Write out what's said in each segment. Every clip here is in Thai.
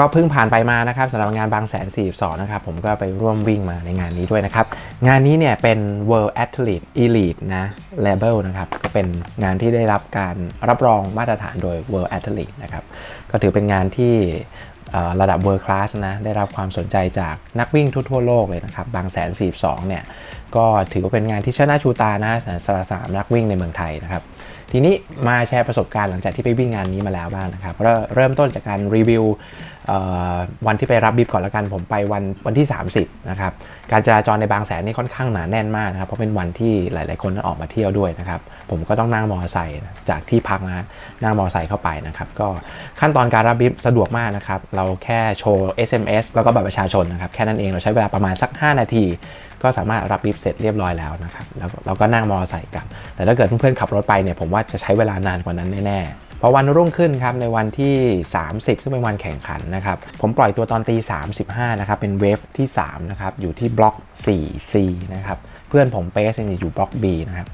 ก็เพิ่งผ่านไปมานะครับสำหรับงานบางแสน42นะครับผมก็ไปร่วมวิ่งมาในงานนี้ด้วยนะครับ งานนี้เนี่ยเป็น World Athlete Elite นะ Label นะครับก็เป็นงานที่ได้รับการรับรองมาตรฐานโดย World Athlete นะครับก็ถือเป็นงานที่ ระดับ World Class นะได้รับความสนใจจากนักวิ่งทั่วโลกเลยนะครับบางแสน42เนี่ยก็ถือว่าเป็นงานที่ชนะชูตานะสำหรับสามนักวิ่งในเมืองไทยนะครับ ทีนี้มาแชร์ประสบการณ์หลังจากที่ไปวิ่งงานนี้มาแล้วบ้างนะครับเริ่มเริ่มต้นจากการรีวิววันที่ไปรับบิบก่อนแล้วกันผมไปวันวันที่ 30นะครับการจราจรในบางแสนนี่ค่อนข้างหนาแน่นมากนะครับเพราะเป็นวันที่หลาย ๆ คนออกมาเที่ยวด้วยนะครับผมก็ต้องนั่งมอเตอร์ไซค์จากที่พักนะนั่งมอเตอร์ไซค์เข้าไปนะครับก็ขั้นตอนการรับบิบสะดวกมากนะครับเราแค่โชว์ SMS แล้วก็บัตรประชาชนนะครับแค่นั้นเองเราใช้เวลาประมาณสัก 5 นาที ก็สามารถรับบิฟเสร็จเรียบร้อยแล้วนะครับแล้วเราก็นั่งมอเตอร์ไซค์กลับ แต่ถ้าเกิดเพื่อนๆขับรถไปเนี่ยผมว่าจะใช้เวลานานกว่านั้นแน่ๆพอวันรุ่งขึ้นครับในวันที่ 30 ซึ่งเป็นวันแข่งขันนะครับผมปล่อยตัวตอนตี35นะครับเป็นเวฟที่3นะครับอยู่ที่บล็อก 4C นะครับเพื่อนผมเปสเนี่ยอยู่บล็อก B นะครับ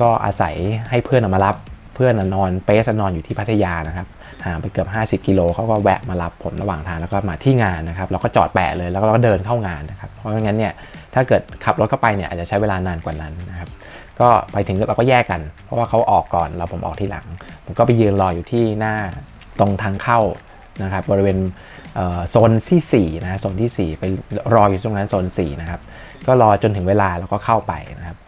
ก็อาศัยให้เพื่อนมารับเพื่อนนอนเปสนอนอยู่ที่พัทยานะครับห่างไปเกือบ 50 กิโลเขาก็แวะมารับผมระหว่างทางแล้วก็มาที่งานนะครับ เราก็จอดแปะเลยแล้วเราก็เดินเข้างานนะครับ เพราะงั้นเนี่ย ถ้าเกิดขับรถเข้าไปเนี่ยอาจจะใช้เวลานานกว่านั้นนะครับก็ไปถึงเราก็แยกกัน เพราะว่าเขาออกก่อนเราผมออกที่หลัง ผมก็ไปยืนรออยู่ที่หน้าตรงทางเข้านะครับบริเวณโซนที่4นะโซนที่ 4 ไปรออยู่ตรงนั้นโซน4นะครับก็รอจนถึงเวลาแล้วก็เข้าไปนะครับ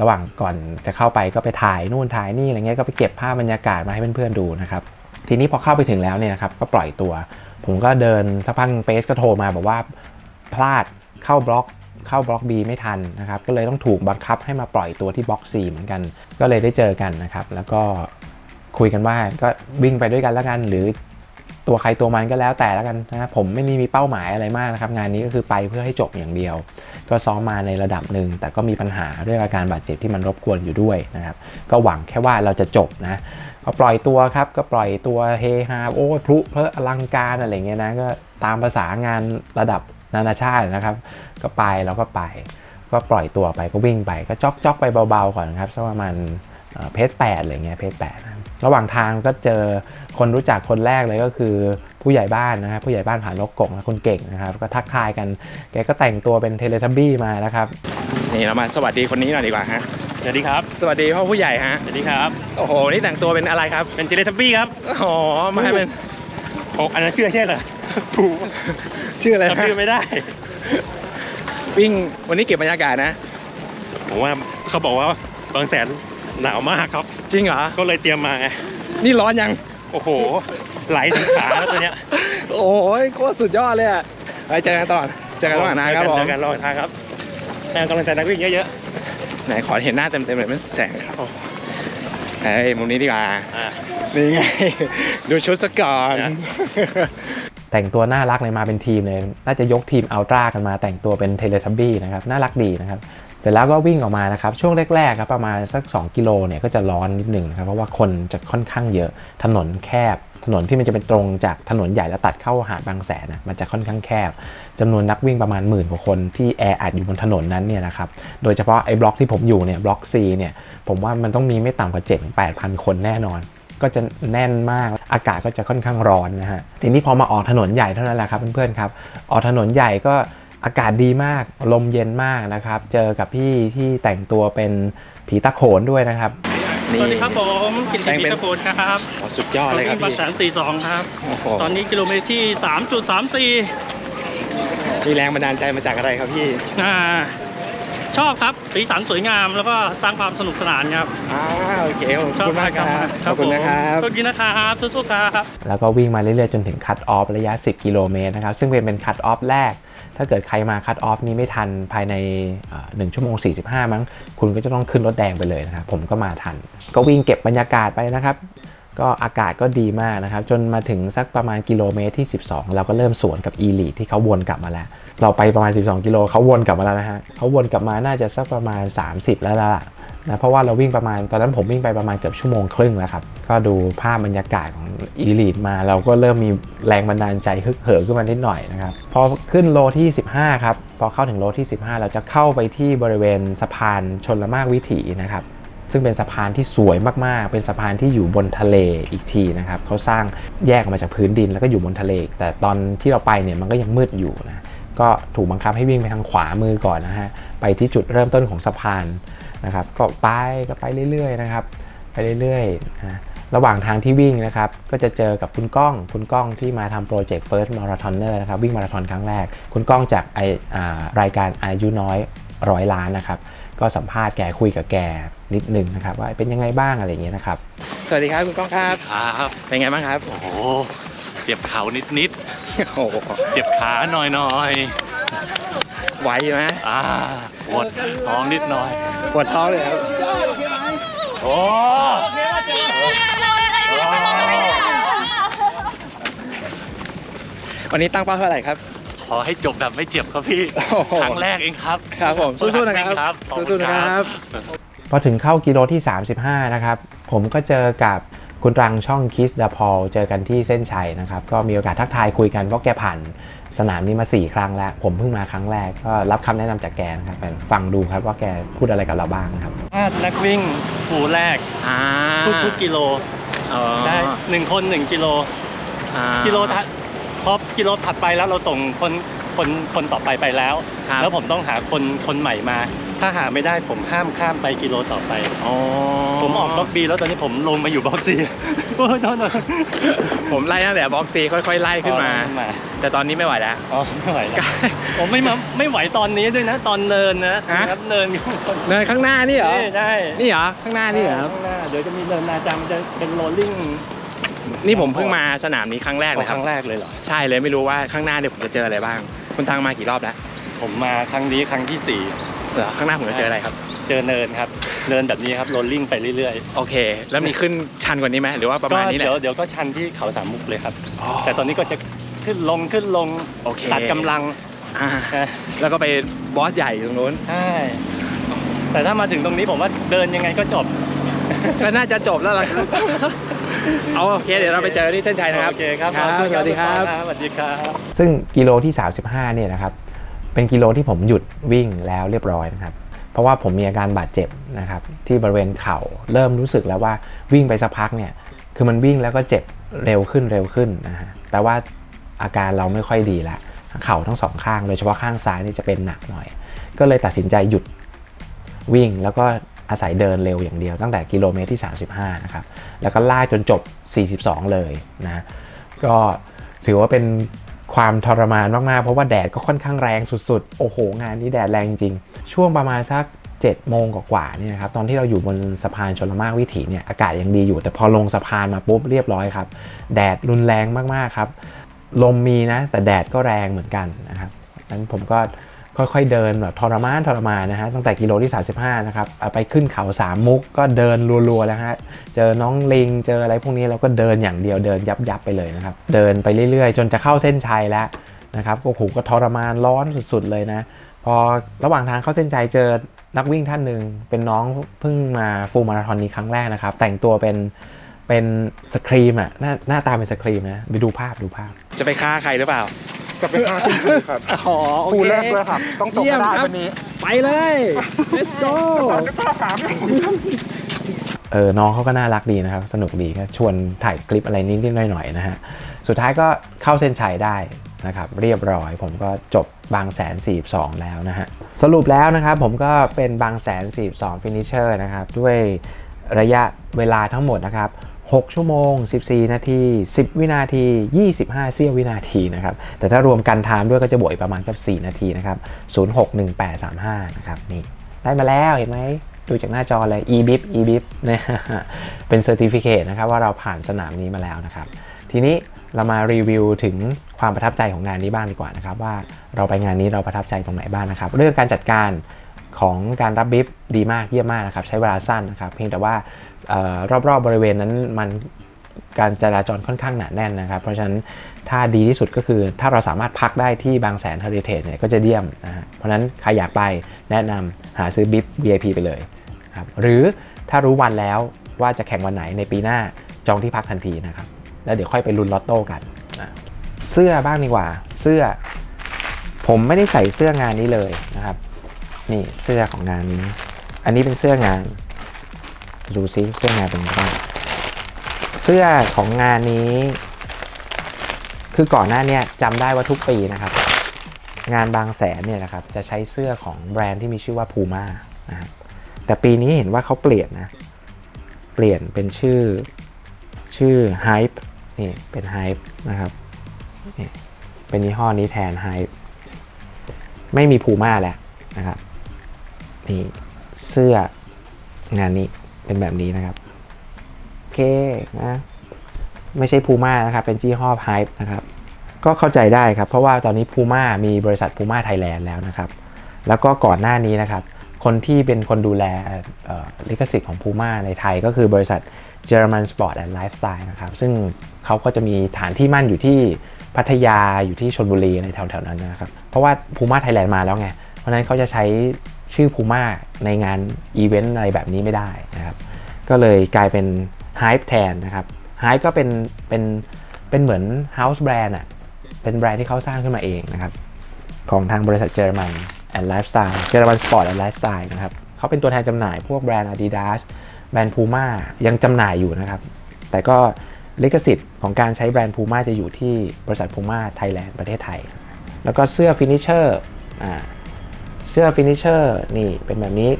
ระหว่างก่อนจะเข้าไปก็ไปถ่ายนู่นถ่ายนี่อะไรเงี้ยก็ไปเก็บภาพบรรยากาศมาให้เพื่อนๆดูนะครับทีนี้พอเข้าไปถึงแล้วเนี่ยครับก็ปล่อยตัว ผมก็เดินสักพักเฟสก็โทรมาบอกว่าพลาดเข้าบล็อก เข้าบล็อก B ไม่ทันนะครับ ก็เลยต้องถูกบังคับให้มาปล่อยตัวที่บล็อก C เหมือนกัน ก็เลยได้เจอกันนะครับ แล้วก็คุยกันว่าก็วิ่งไปด้วยกันแล้วกัน หรือตัวใครตัวมันก็แล้วแต่แล้วกันนะผมไม่มีมีเป้าหมายอะไรมากนะครับ งานนี้ก็คือไปเพื่อให้จบอย่างเดียว ก็ซ้อมมาในระดับหนึ่งแต่ก็มีปัญหาเรื่องอาการบาดเจ็บที่มันรบกวนอยู่ด้วยนะครับ ก็หวังแค่ว่าเราจะจบนะก็ปล่อยตัวครับก็ปล่อยตัวเฮฮาโอ้พลุเพออลังการอะไรเงี้ยนะก็ตามภาษางานระดับ นานาชาตินะครับ ก็ไปแล้วก็ไป ก็ปล่อยตัวไปก็วิ่งไปก็จ็อกจ็อกไปเบาๆก่อนครับสักประมาณเอ่อเพจแปดอะไรเงี้ยเพจแปดนะครับระหว่างทางก็เจอคนรู้จักคนแรกเลยก็คือผู้ใหญ่บ้านนะครับผู้ใหญ่บ้านผ่านนกกงนะคนเก่งนะครับ ก็ทักทายกัน แกก็แต่งตัวเป็นเทเลทับบี้มานะครับ นี่เรามาสวัสดีคนนี้หน่อยดีกว่าฮะสวัสดีครับ สวัสดีพ่อผู้ใหญ่ฮะสวัสดีครับโอ้โหนี่แต่งตัวเป็นอะไรครับเป็นเจเลทับบี้ครับอ๋อมาเป็น โอ้อันนั้นชื่อใช่เหรอถูกชื่ออะไรจำนะชื่อไม่ได้ วิ่งวันนี้เก็บบรรยากาศนะ ผมว่าเขาบอกว่าบางแสนหนาวมากครับ จริงเหรอ ก็เลยเตรียมมาไง นี่ร้อนยัง โอ้โห ไหลถึงขาแล้วตัวเนี้ยโอ้ยโคตรสุดยอดเลยอะไปเจอกันตอนเจอกันระหว่างทางครับผมเจอกันระหว่างทางครับให้กำลังใจนักวิ่งเยอะไหนขอเห็นหน้าเต็มๆเลยมันแสงเข้า เฮ้ยมุมนี้ดีกว่าๆอ่านี่ไง ดูชุดสก่อนนะแต่งตัวน่ารักเลยมาเป็นทีมเลย น่าจะยกทีมอัลตร้ากันมาแต่งตัวเป็นเทเลทับบี้นะครับ น่ารักดีนะครับ เสร็จแล้วก็วิ่งออกมานะครับ ช่วงแรกๆครับประมาณสัก 2 กิโลเนี่ยก็จะร้อนนิดหนึ่งนะครับ เพราะว่าคนจะค่อนข้างเยอะ ถนนแคบ ถนนที่มันจะเป็นตรงจากถนนใหญ่แล้วตัดเข้าหาดบางแสนนะมันจะค่อนข้างแคบจำนวนนักวิ่งประมาณหมื่นกว่าคนที่แออัดอยู่บนถนนนั้นเนี่ยนะครับ โดยเฉพาะไอ้บล็อกที่ผมอยู่เนี่ยบล็อก C เนี่ยผมว่ามันต้องมีไม่ต่ำกว่า7 8 0 0 0 คนแน่นอน ก็จะแน่นมากอากาศก็จะค่อนข้างร้อนนะฮะทีนี้พอมาออกถนนใหญ่เท่านั้นแหละครับเพื่อนๆครับออกถนนใหญ่ก็อากาศดีมากลมเย็นมากนะครับ เจอกับพี่ที่แต่งตัวเป็นผีตะโขนด้วยนะครับ สวัสดีครับผมกิตแต่ติงเป็นตะโกนครับอ๋อสุดยอดเลยครับวิ่งมาพี่แสนสี่สองครับ โอ้โหตอนนี้กิโลเมตรที่สามจุดสามสี่มีแรงบันดาลใจมาจากอะไรครับพี่อ่าชอบครับสีสันสวยงามแล้วก็สร้างความสนุกสนานครับอ่าโอเคขอบชอบคุณมากครับขอบผคุณมนะครับขอบคุณนะครับสู้ๆครับแล้วก็วิ่งมาเรื่อยๆจนถึงคัตออฟระยะ 10 กิโลเมตรนะครับ ซึ่งเป็นเป็นคัตออฟแรก ถ้าเกิดใครมาคัตออฟนี้ไม่ทันภายในเอ่อ1ชั่วโมง 45 มั้ง คุณก็จะต้องขึ้นรถแดงไปเลยนะครับ ผมก็มาทัน ก็วิ่งเก็บบรรยากาศไปนะครับ ก็อากาศก็ดีมากนะครับ จนมาถึงสักประมาณกิโลเมตรที่ 12 เราก็เริ่มสวนกับอีลีที่เขาวนกลับมาแล้ว เราไปประมาณ 12 กิโลเขาวนกลับมาแล้วนะฮะเขาวนกลับมาน่าจะสักประมาณ 30 แล้วล่ะ นะเพราะว่าเราวิ่งประมาณตอนนั้นผมวิ่งไปประมาณเกือบชั่วโมงครึ่งแล้วครับ ก็ดูภาพบรรยากาศของอีลีดมา เราก็เริ่มมีแรงบันดาลใจฮึกเหิมขึ้นมานิดหน่อยนะครับ พอขึ้นโลที่ 15 ครับ พอเข้าถึงโลที่ 15 เราจะเข้าไปที่บริเวณสะพานชนละมากวิถีนะครับซึ่งเป็นสะพานที่สวยมากๆ เป็นสะพานที่อยู่บนทะเลอีกทีนะครับ เขาสร้างแยกออกมาจากพื้นดินแล้วก็อยู่บนทะเล แต่ตอนที่เราไปเนี่ยมันก็ยังมืดอยู่นะ ก็ถูกบังคับให้วิ่งไปทางขวามือก่อนนะฮะ ไปที่จุดเริ่มต้นของสะพาน นะครับก็ไปก็ไปเรื่อยๆนะครับไปเรื่อยๆนะระหว่างทางที่วิ่งนะครับก็จะเจอกับคุณก้อง คุณก้องที่มาทำโปรเจกต์ First Marathoner นะครับวิ่งมาราธอนครั้งแรก คุณก้องจากไออารายการอายุน้อยร้อยล้านนะครับก็สัมภาษณ์แกคุยกับแกนิดนึงนะครับว่าเป็นยังไงบ้างอะไรอย่างเงี้ยนะครับ สวัสดีครับคุณก้องครับครับเป็นไงบ้างครับ โอ้โหเจ็บเข่านิดนิดโอ้โหๆเจ็บขาหน่อยหน่อย ไหวไหมๆอ่าปวดท้องนิดหน่อย ปวดท้องเลยครับ โอ้วันนี้ตั้งเป้าเท่าไหร่ครับ ขอให้จบแบบไม่เจ็บครับพี่โอ้โหครั้งแรกเองครับ ครับผม สู้ๆนะครับขอบณสู้ๆนะครับ พอถึงเข้ากิโลที่ 35 นะครับ ผมก็เจอกับ คุณรังช่องคิสดาพอลเจอกันที่เส้นชัยนะครับ ก็มีโอกาสทักทายคุยกันเพราะแกผ่านสนามนี้มา 4 ครั้งแล้ว ผมเพิ่งมาครั้งแรกก็รับคำแนะนำจากแกนะครับไปฟังดูครับว่าแกพูดอะไรกับเราบ้างนะครับถ้านักวิ่งฟูแรกอ่าทุกทุกๆกิโลอ๋อได้หนึ่งคนหนึ่งกิโลอ่ากิโลถัดพอกิโลถัดไปแล้วเราส่งคนคนคนต่อไปไปแล้วครับแล้วผมต้องหาคนคนใหม่มา ถ้าหาไม่ได้ผมห้ามข้ามไปกิโลต่อไป อ๋อผมออกบล็อกบีแล้วตอนนี้ผมลงมาอยู่บล็อกซีโอ้ยโทษนะผมไล่ตั้งแต่บล็อกซีค่อยๆไล่ขึ้นมาขึ้นมา แต่ตอนนี้ไม่ไหวแล้วอ๋อไม่ไหวแล้วผมไม่มาไม่ไหวตอนนี้ด้วยนะ ตอนเนินนะฮะครับเนินอยู่เนินข้างหน้านี่เหรอใช่นี่เหรอข้างหน้านี่เหรอครับข้างหน้าเดี๋ยวจะมีเนินนาจามจะเป็นโรลลิ่ง นี่ผมเพิ่งมาสนามนี้ครั้งแรกเลยคครับรั้งแรกเลยเหรอ ใช่เลยไม่รู้ว่าข้างหน้าเนี่ยผมจะเจออะไรบ้าง คุณตังมากี่รอบแล้วผมมาครั้งนี้ครั้งที่สี่เหรอข้างหน้าผมจะเจออะไรครับ เจอเนินครับ เนินแบบนี้ครับโรลลิ่งไปเรื่อยโอเค แล้วมีขึ้นชันกว่านี้ไหมหรือว่าๆประมาณนี้แหละก็เดี๋ยวเดี๋ยวก็ชันที่เขาสามมุกเลยครับ อ๋อแต่ตอนนี้ก็จะขึ้นลงขึ้นลงโอเคตัดกำลังอ่านะแล้วก็ไปบอสใหญ่ตรงนู้น ใช่แต่ถ้ามาถึงตรงนี้ผมว่าเดินยังไงก็จบ ก็น่าจะจบแล้วล่ะครับ เอาโอเคเดี๋ยวเราไปเจอที่เส้นชัยนะครับโอเคครับครับขอบณสวัสดีครับสวัสดีครับ ซึ่งกิโลที่ 35เนี่ยนะครับเป็นกิโลที่ผมหยุดวิ่งแล้วเรียบร้อยนะครับเพราะว่าผมมีอาการบาดเจ็บนะครับที่บริเวณเข่าเริ่มรู้สึกแล้วว่าวิ่งไปสักพักเนี่ยคือมันวิ่งแล้วก็เจ็บเร็วขึ้นเร็วขึ้นนะฮะแปลว่าอาการเราไม่ค่อยดีละเข่าทั้งสองข้างโดยเฉพาะข้างซ้ายนี่จะเป็นหนักหน่อย ก็เลยตัดสินใจหยุดวิ่งแล้วก็ อาศัยเดินเร็วอย่างเดียวตั้งแต่กิโลเมตรที่ 35 นะครับ แล้วก็ลากจนจบ 42 เลยนะ ก็ถือว่าเป็นความทรมานมากๆ เพราะว่าแดดก็ค่อนข้างแรงสุดๆ โอ้โห งานนี้แดดแรงจริง ช่วงประมาณสัก7โมงกว่าๆเนี่ยนะครับตอนที่เราอยู่บนสะพานชลมากวิถีเนี่ยอากาศยังดีอยู่ แต่พอลงสะพานมาปุ๊บเรียบร้อยครับ แดดรุนแรงมากๆครับ ลมมีนะ แต่แดดก็แรงเหมือนกันนะครับนั้นผมก็ ค่อยๆเดินแบบทรมานทรมานนะฮะตั้งแต่กิโลที่ 35 นะครับไปขึ้นเขาสามมุกก็เดินรัวๆแล้วฮะเจอน้องลิงเจออะไรพวกนี้เราก็เดินอย่างเดียวเดินยับๆไปเลยนะครับ เดินไปเรื่อยๆ จนจะเข้าเส้นชัยแล้วนะครับโอ้โหก็ทรมานร้อนสุดๆเลยนะ พอระหว่างทางเข้าเส้นชัยเจอนักวิ่งท่านหนึ่งเป็นน้องเพิ่งมาฟูลมาราธอนนี้ครั้งแรกนะครับ แต่งตัวเป็น เป็นสครีมอะหน้าหน้าตาเป็นสครีมนะไปดูภาพดูภาพ จะไปฆ่าใครหรือเปล่า จะเป็นห้าทุ่มครึ่งครับอ๋อโอคู่เคแรกด้วยครับ ต้องจบเยี่ยมให้ได้ครับ วันนี้ไปเลย let's go เออน้องเขาก็น่ารักดีนะครับ สนุกดีก็ชวนถ่ายคลิปอะไรนิดๆหน่อยๆนะฮะ สุดท้ายก็เข้าเส้นชัยได้นะครับ เรียบร้อยผมก็จบบางแสน42 แล้วนะฮะ สรุปแล้วนะครับผมก็เป็นบางแสน42 ฟินิชเชอร์นะครับ ด้วยระยะเวลาทั้งหมดนะครับ 6 ชั่วโมง 14 นาที 10 วินาที 25 เสี้ยววินาทีนะครับ แต่ถ้ารวมกันไทม์ด้วยก็จะบวกอีกประมาณกับ 4 นาทีนะครับ 061835 นะครับนี่ได้มาแล้วเห็นไหมดูจากหน้าจอเลย e-bip e-bip นะฮะเป็นเซอร์ติฟิเคตนะครับว่าเราผ่านสนามนี้มาแล้วนะครับ ทีนี้เรามารีวิวถึงความประทับใจของงานนี้บ้างดีกว่านะครับ ว่าเราไปงานนี้เราประทับใจตรงไหนบ้างนะครับ เรื่องการจัดการ ของการรับบิฟดีมากเยี่ยมมากนะครับใช้เวลาสั้นนะครับ เพียงแต่ว่าออรอบๆบริเวณนั้นมันการจราจรค่อนข้างหนาแน่นนะครับ เพราะฉะนั้นถ้าดีที่สุดก็คือถ้าเราสามารถพักได้ที่บางแสนเฮอริเทจเนี่ยก็จะเยี่ยมนะฮะเพราะฉะนั้นใครอยากไปแนะนำหาซื้อบิฟ VIP ไปเลยครับหรือถ้ารู้วันแล้วว่าจะแข่งวันไหนในปีหน้าจองที่พักทันทีนะครับ แล้วเดี๋ยวค่อยไปลุ้นลอตโต้กันนะเสื้อบ้างดีกว่า เสื้อ ผมไม่ได้ใส่เสื้องานนี้เลยนะครับ นี่เสื้อของงานนี้ อันนี้เป็นเสื้องาน ดูซิเสื้องานเป็นยังไงเสื้อของงานนี้ คือก่อนหน้าเนี้จำได้ว่าทุกปีนะครับ งานบางแสนเนี่ยนะครับ จะใช้เสื้อของแบรนด์ที่มีชื่อว่า Puma นะครับแต่ปีนี้เห็นว่าเขาเปลี่ยนนะ เปลี่ยนเป็นชื่อชื่อ Hype นี่เป็น Hype นะครับเป็นยี่ห้อนี้แทน Hype ไม่มี Puma แล้วนะครับ นี่เสื้องานนี้เป็นแบบนี้นะครับโอเคนะไม่ใช่ Puma นะครับ เป็นยี่ห้อ Hype นะครับ ก็เข้าใจได้ครับ เพราะว่าตอนนี้ Puma มีบริษัท Puma Thailand แล้วนะครับ แล้วก็ก่อนหน้านี้นะครับ คนที่เป็นคนดูแลลิขสิทธิ์ของ Puma ในไทยก็คือบริษัท German Sport and Lifestyle นะครับ ซึ่งเขาก็จะมีฐานที่มั่นอยู่ที่พัทยาอยู่ที่ชนบุรีในแถวๆนั้นนะครับ เพราะว่า Puma Thailand มาแล้วไง เพราะนั้นเขาจะใช้ ชื่อ Puma ในงานอีเวนต์อะไรแบบนี้ไม่ได้นะครับ ก็เลยกลายเป็น Hype แทนนะครับ Hype ก็เป็นเป็นเป็นเหมือน House Brand อะเป็นแบรนด์ที่เขาสร้างขึ้นมาเองนะครับ ของทางบริษัทเยอรมัน and Lifestyle เยอรมัน Sport and Lifestyle นะครับเขาเป็นตัวแทนจำหน่ายพวกแบรนด์ Adidas แบรนด์ Puma ยังจำหน่ายอยู่นะครับ แต่ก็ลิขสิทธิ์ของการใช้แบรนด์ Puma จะอยู่ที่บริษัท Puma Thailand ประเทศไทย แล้วก็เสื้อ Finisher อ่า เสื้อ Finisher นี่เป็นแบบนี้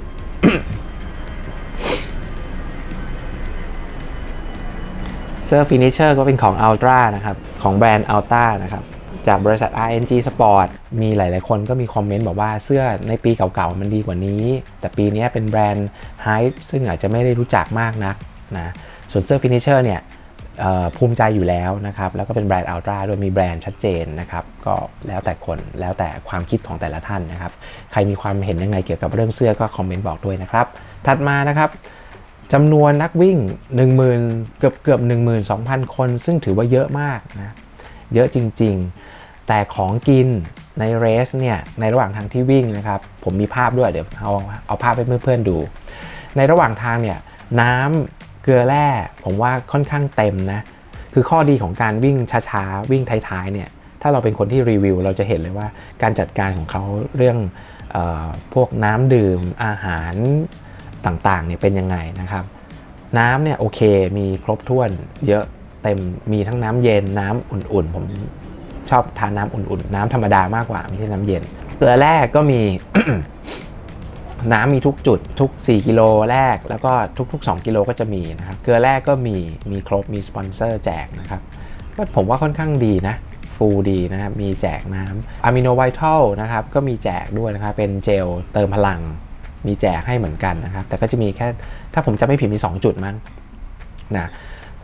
เสื้อ Finisher ก็เป็นของ Ultra นะครับ ของแบรนด์ Ultra นะครับ จากบริษัท RNG Sport มีหลาย ๆ คนก็มีคอมเมนต์บอกว่าเสื้อในปีเก่า ๆ มันดีกว่านี้ แต่ปีนี้เป็นแบรนด์ Hype ซึ่งอาจจะไม่ได้รู้จักมากนักนะ ส่วนเสื้อ Finisher เนี่ยเอ่อ ภูมิใจอยู่แล้วนะครับ แล้วก็เป็นแบรนด์ Ultra ด้วยมีแบรนด์ชัดเจนนะครับ ก็แล้วแต่คนแล้วแต่ความคิดของแต่ละท่านนะครับ ใครมีความเห็นยังไงเกี่ยวกับเรื่องเสื้อก็คอมเมนต์บอกด้วยนะครับ ถัดมานะครับจำนวนนักวิ่ง 10,000 เกือบเกือบ12,000 คน ซึ่งถือว่าเยอะมากนะ เยอะจริง ๆ แต่ของกินในเรสเนี่ย ในระหว่างทางที่วิ่งนะครับ ผมมีภาพด้วย เดี๋ยวเอาเอาภาพให้เพื่อนๆดู ในระหว่างทางเนี่ย น้ำ ลือแร่ผมว่าค่อนข้างเต็มนะ คือข้อดีของการวิ่งช้าๆ วิ่งท้ายๆเนี่ยถ้าเราเป็นคนที่รีวิว เราจะเห็นเลยว่าการจัดการของเขาเรื่องออพวกน้ำดื่มอาหารต่างๆเนี่ยเป็นยังไงนะครับ น้ำเนี่ยโอเคมีครบถ้วนเยอะเต็มมีทั้งน้ำเย็นน้ำอุ่นๆ ผมชอบทานน้ำอุ่นๆ น้ำธรรมดามากกว่าไม่ใช่น้ำเย็นเกลือแรกก็มี น้ำมีทุกจุดทุก 4 กิโลแรก แล้วก็ทุก ๆ 2 กิโลก็จะมีนะครับเกลือแรกก็มีมีครบมีสปอนเซอร์แจกนะครับก็ผมว่าค่อนข้างดีนะฟูดีนะครับมีแจกน้ำอะมิโนไวทัลนะครับก็มีแจกด้วยนะครับเป็นเจลเติมพลัง มีแจกให้เหมือนกันนะครับ แต่ก็จะมีแค่ถ้าผมจะไม่ผิดมี 2 จุดมั้งนะ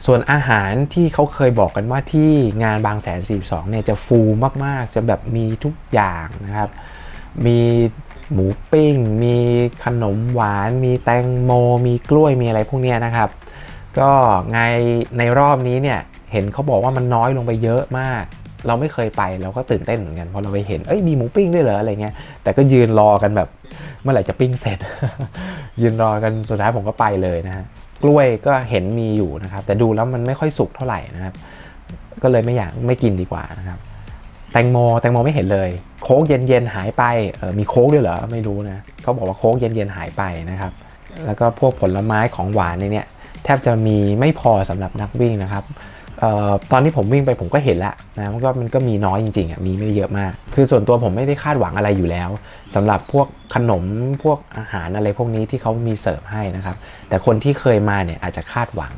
ส่วนอาหารที่เขาเคยบอกกันว่าที่งานบางแสน 42 เนี่ยจะฟูมาก ๆ จะแบบมีทุกอย่างนะครับ มี หมูปิ้ง มีขนมหวาน มีแตงโม มีกล้วย มีอะไรพวกนี้นะครับ ก็ไงในรอบนี้เนี่ย เห็นเขาบอกว่ามันน้อยลงไปเยอะมาก เราไม่เคยไปเราก็ตื่นเต้นเหมือนกันเพราะเราไปเห็น เอ้ย มีหมูปิ้งด้วยเหรออะไรเงี้ย แต่ก็ยืนรอกันแบบ เมื่อไหร่จะปิ้งเสร็จ ยืนรอกัน สุดท้ายผมก็ไปเลยนะฮะ กล้วยก็เห็นมีอยู่นะครับ แต่ดูแล้วมันไม่ค่อยสุกเท่าไหร่นะครับ ก็เลยไม่อยากไม่กินดีกว่านะครับ แตงโมแตงโมไม่เห็นเลย โค้กเย็นๆหายไปเออมีโค้กด้วยเหรอไม่รู้นะเขาบอกว่าโค้กเย็นๆหายไปนะครับ แล้วก็พวกผลไม้ของหวานในเนี้ยแทบจะมีไม่พอสำหรับนักวิ่งนะครับออตอนที่ผมวิ่งไปผมก็เห็นแล้วนะมันก็มันก็มีน้อยจริงๆอะมีไม่เยอะมาก คือส่วนตัวผมไม่ได้คาดหวังอะไรอยู่แล้วสำหรับพวกขนมพวกอาหารอะไรพวกนี้ที่เขามีเสิร์ฟให้นะครับ แต่คนที่เคยมาเนี่ยอาจจะคาดหวัง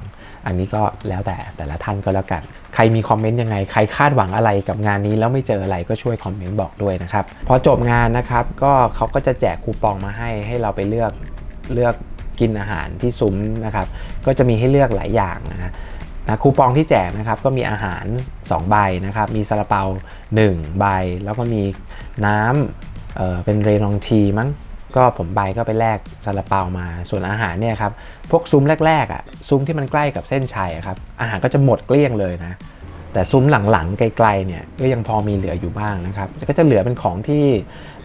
อันนี้ก็แล้วแต่แต่ละท่านก็แล้วกัน ใครมีคอมเมนต์ยังไง ใครคาดหวังอะไรกับงานนี้แล้วไม่เจออะไรก็ช่วยคอมเมนต์บอกด้วยนะครับ พอจบงานนะครับก็เขาก็จะแจกคูปองมาให้ให้เราไปเลือกเลือกกินอาหารที่ซุ้มนะครับ ก็จะมีให้เลือกหลายอย่างนะนะคูปองที่แจกนะครับก็มีอาหาร 2 ใบนะครับ มีซาลาเปา 1 ใบ แล้วก็มีน้ำเเป็นเรนองทีมั้ง ก็ผมไปก็ไปแลกซาลาเปามา ส่วนอาหารเนี่ยครับ พวกซุ้มแรกๆอะ ซุ้มที่มันใกล้กับเส้นชัยครับ อาหารก็จะหมดเกลี้ยงเลยนะ แต่ซุ้มหลังๆไกลๆเนี่ยก็ยังพอมีเหลืออยู่บ้างนะครับ ก็จะเหลือเป็นของที่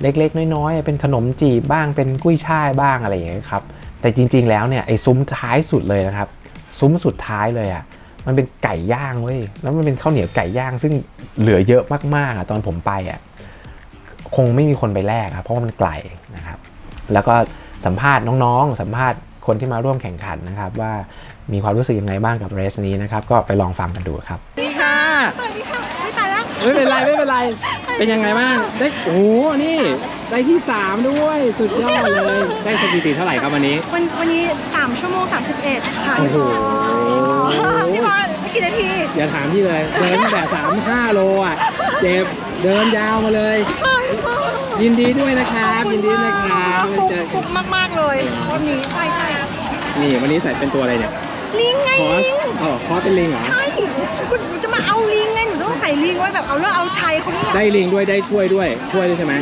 เล็กๆ น้อยๆ เป็นขนมจีบบ้าง เป็นกุ้ยช่ายบ้างอะไรอย่างเงี้ยครับ แต่จริงๆ แล้วเนี่ยไอ้ซุ้มท้ายสุดเลยนะครับ ซุ้มสุดท้ายเลยอะ่ะ มันเป็นไก่ย่างเว้ย แล้วมันเป็นข้าวเหนียวไก่ย่าง ซึ่งเหลือเยอะมากๆอะตอนผมไปอะ่ะ คงไม่มีคนไปแลกอะเพราะว่ามันไกลนะครับ แล้วก็สัมภาษณ์น้องๆ สัมภาษณ์คนที่มาร่วมแข่งขันนะครับ ว่ามีความรู้สึกยังไงบ้างกับเรสนี้นะครับ ก็ไปลองฟังกันดูครับสวัสดีค่ะไม่เป็นไรไม่เป็นไร เป็นยังไงบ้างได้โอ้โหนี่ได้ที่ 3 ด้วยสุดยอดเลยได้สถิติเท่าไหร่ครับวันนี้ วันวันนี้ 3 ชั่วโมง 31 ค่ะโอ้โหพี่บอลไม่กี่นาทีอย่าถามพี่เลยเดินตั้งแต่3 5โลอะเจ็บเดินยาวมาเลย ยินดีด้วยนะครับยินดีด้วยนะครับฟุกเจอฟุกมาก ๆ เลยวันนี้ใช่ใช่นี่วันนี้ใส่เป็นตัวอะไรเนี่ยลิงไงคอสลิงอ๋อคอสเป็นลิงเหรอ ใช่คุณหนูจะมาเอาลิงไงหนูต้องใส่ลิงไว้แบบเอาเลือกเอาชัยคนนี้ได้ลิงด้วยได้ถ้วยด้วยถ้วยด้วยใช่ไหม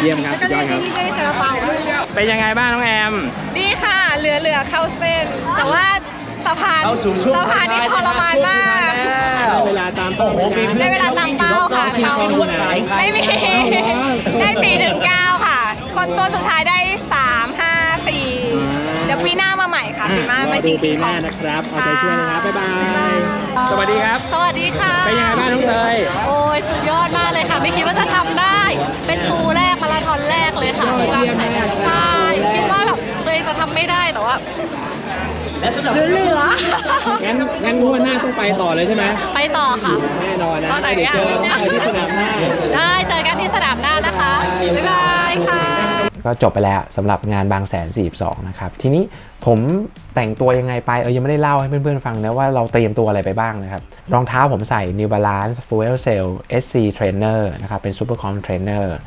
เยี่ยมครับ แล้วสุก็ดยได้อดครับลิงได้ซาลาเปาด้วยเป็นยังไงบ้างน้องแอม ดีค่ะ เหลือเหลือเข้าเส้น แต่ว่า สะพานสะพานนี่ทรมานมาก ได้เวลาตามเป้าไหมจ๊ะได้เวลาตามเป้าค่ะกินข้าวที่ไหนไม่มี ได้สี่ถึงเก้าค่ะ คนตัวสุดท้ายได้สามห้าสี่เดี๋ยวปีหน้ามาใหม่ค่ะปีหน้ารอมาจริดูงปีหน้านะครับเอาใจช่วยนะครับบ๊ายบาย สวัสดีครับ สวัสดีค่ะ เป็นยังไงบ้างน้องเตยโอ้ยสุดยอดมากเลยค่ะ ไม่คิดว่าจะทำได้ เป็นตูแรกมาราธอนแรกเลยค่ะยอดเยี่ยมมากครับใช่คิดว่าแบบตัวเองจะทำไม่ได้แต่ว่า เหลืองั้นงั้นงวดหน้าต้องไปต่อเลยใช่ไหมๆไปต่อค่ะ แน่นอนนะตอนไหนเดี๋ยวเจออะเจอที่สนามหน้า ได้เจอกันที่สนามหน้านะคะ บ๊ายบายค่ะ ก็จบไปแล้วสำหรับงานบางแสน 42 นะครับ ทีนี้ผมแต่งตัวยังไงไป เออยังไม่ได้เล่าให้เพื่อนๆฟังนะว่าเราเตรียมตัวอะไรไปบ้างนะครับ รองเท้าผมใส่ New Balance Fuel Cell SC Trainer นะครับ เป็น Super Com Trainer อ่า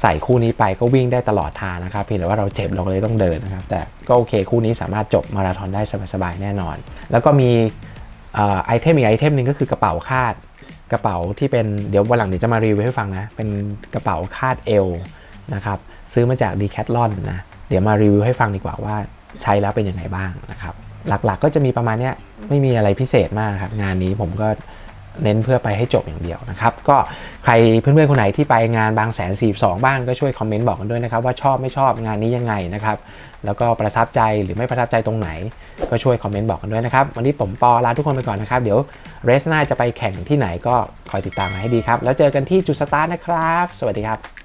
ใส่คู่นี้ไปก็วิ่งได้ตลอดทางนะครับ เพียงแต่ว่าเราเจ็บเราเลยต้องเดินนะครับ แต่ก็โอเคคู่นี้สามารถจบมาราธอนได้สบายๆแน่นอน แล้วก็มีอไอเทมอีกไอเทมหนึ่งก็คือกระเป๋าคาดกระเป๋าที่เป็นเดี๋ยววันหลังเดี๋ยวจะมารีวิวให้ฟังนะ เป็นกระเป๋าคาดเอวนะครับซื้อมาจาก Decathlon นะเดี๋ยวมารีวิวให้ฟังดีกว่าว่าใช้แล้วเป็นยังไงบ้างนะครับ หลักๆก็จะมีประมาณนี้ไม่มีอะไรพิเศษมากครับ งานนี้ผมก็ เน้นเพื่อไปให้จบอย่างเดียวนะครับ ก็ใครเพื่อนๆคนไหนที่ไปงานบางแสนสีสองบ้างก็ช่วยคอมเมนต์บอกกันด้วยนะครับ ว่าชอบไม่ชอบงานนี้ยังไงนะครับ แล้วก็ประทับใจหรือไม่ประทับใจตรงไหน ก็ช่วยคอมเมนต์บอกกันด้วยนะครับ วันนี้ผมปอลาทุกคนไปก่อนนะครับ เดี๋ยวเรสหน้าจะไปแข่งที่ไหนก็คอยติดตามมาให้ดีครับ แล้วเจอกันที่จุดสตาร์ทนะครับ สวัสดีครับ